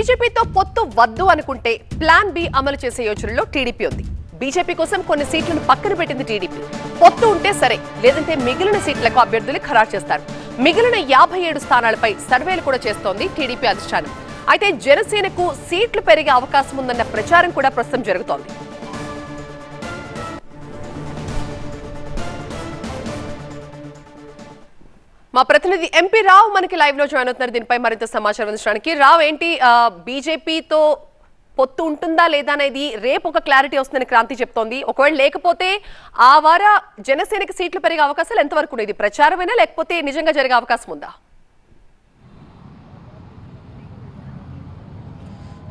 బీజేపీతో పొత్తు వద్దు అనుకుంటే ప్లాన్ బి అమలు చేసే యోచనలో టీడీపీ ఉంది. బీజేపీ కోసం కొన్ని సీట్లను పక్కన పెట్టింది టీడీపీ. పొత్తు ఉంటే సరే లేదంటే మిగిలిన సీట్లకు అభ్యర్థులు ఖరారు చేస్తారు. మిగిలిన యాభై ఏడు స్థానాలపై సర్వేలు కూడా చేస్తోంది టీడీపీ అధిష్టానం. అయితే జనసేనకు సీట్లు పెరిగే అవకాశం ఉందన్న ప్రచారం కూడా ప్రస్తుతం జరుగుతోంది. మా ప్రతినిధి ఎంపీ రావు మనకి లైవ్లో జాయిన్ అవుతున్నారు. దీనిపై మరింత సమాచారం అందించడానికి. రావు ఏంటి బీజేపీతో పొత్తు ఉంటుందా లేదా అనేది రేపు ఒక క్లారిటీ వస్తుందని క్రాంతి చెప్తోంది. ఒకవేళ లేకపోతే ఆ వార జనసేనకి సీట్లు పెరిగే అవకాశాలు ఎంతవరకు ఉన్నాయి? ఇది లేకపోతే నిజంగా జరిగే అవకాశం ఉందా?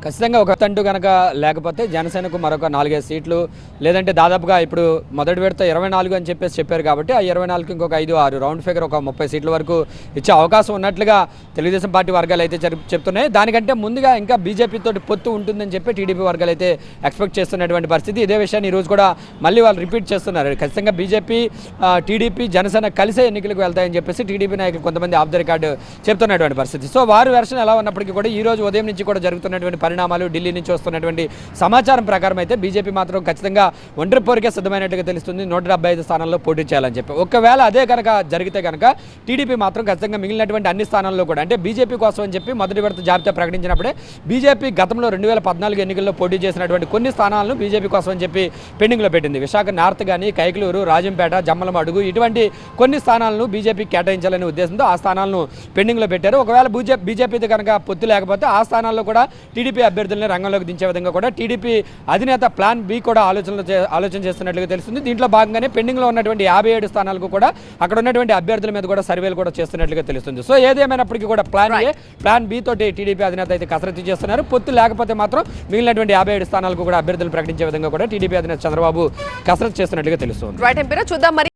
ఖచ్చితంగా ఒక తంటు కనుక లేకపోతే జనసేనకు మరొక నాలుగైదు సీట్లు. లేదంటే దాదాపుగా ఇప్పుడు మొదటి విడత ఇరవై నాలుగు అని చెప్పేసి చెప్పారు కాబట్టి ఆ ఇరవై నాలుగు ఇంకొక ఐదు ఆరు రౌండ్ ఫిగర్ ఒక ముప్పై సీట్ల వరకు ఇచ్చే అవకాశం ఉన్నట్లుగా తెలుగుదేశం పార్టీ వర్గాలు అయితే చెప్తున్నాయి. దానికంటే ముందుగా ఇంకా బీజేపీ తోటి పొత్తు ఉంటుందని చెప్పి టీడీపీ వర్గాలు అయితే ఎక్స్పెక్ట్ చేస్తున్నటువంటి పరిస్థితి. ఇదే విషయాన్ని ఈరోజు కూడా మళ్ళీ వాళ్ళు రిపీట్ చేస్తున్నారు. ఖచ్చితంగా బీజేపీ టీడీపీ జనసేన కలిసే ఎన్నికలకు వెళ్తాయని చెప్పేసి టీడీపీ నాయకులు కొంతమంది ఆఫ్ ద రికార్డు చెప్తున్నటువంటి పరిస్థితి. సో వారి వెర్షన్ ఎలా ఉన్నప్పటికీ కూడా ఈ రోజు ఉదయం నుంచి కూడా జరుగుతున్నటువంటి పరిణామాలు ఢిల్లీ నుంచి వస్తున్నటువంటి సమాచారం ప్రకారం అయితే బీజేపీ మాత్రం ఖచ్చితంగా ఒంటరి పోరికే సిద్ధమైనట్టుగా తెలుస్తుంది. నూట డెబ్బై ఐదు స్థానాల్లో పోటీ చేయాలని చెప్పి. ఒకవేళ అదే కనుక జరిగితే కనుక టీడీపీ మాత్రం ఖచ్చితంగా మిగిలినటువంటి అన్ని స్థానాల్లో కూడా అంటే బీజేపీ కోసం అని చెప్పి మొదటి విడత జాబితా ప్రకటించినప్పుడే బీజేపీ గతంలో రెండు వేల పద్నాలుగు ఎన్నికల్లో పోటీ చేసినటువంటి కొన్ని స్థానాలను బీజేపీ కోసం అని చెప్పి పెండింగ్లో పెట్టింది. విశాఖ నార్త్ కానీ కైకలూరు రాజంపేట జమ్మలమడుగు ఇటువంటి కొన్ని స్థానాలను బీజేపీ కేటాయించాలనే ఉద్దేశంతో ఆ స్థానాలను పెండింగ్లో పెట్టారు. ఒకవేళ బీజేపీ బీజేపీతో కనుక పొత్తు లేకపోతే ఆ స్థానాల్లో కూడా టీడీపీ అభ్యర్థుల్ని రంగంలోకి దించే విధంగా కూడా టీడీపీ అధినేత ప్లాన్ బి కూడా ఆలోచనలు ఆలోచన చేస్తున్నట్లుగా తెలుస్తుంది. దీంట్లో భాగంగానే పెండింగ్లో ఉన్నటువంటి యాభై ఏడు స్థానాలకు కూడా అక్కడ ఉన్నటువంటి అభ్యర్థుల మీద కూడా సర్వేలు కూడా చేస్తున్నట్లుగా తెలుస్తుంది. సో ఏదేమైనప్పటికీ కూడా ప్లాన్ ఏ ప్లాన్ బి తోటి టీడీపీ అధినేత అయితే కసరత్తు చేస్తున్నారు. పొత్తు లేకపోతే మాత్రం మిగిలినటువంటి యాభై ఏడు స్థానాలకు కూడా అభ్యర్థులు ప్రకటించే విధంగా కూడా టీడీపీ అధినేత చంద్రబాబు కసరత్తు చేస్తున్నట్లుగా తెలుస్తుంది. చూద్దాం మరి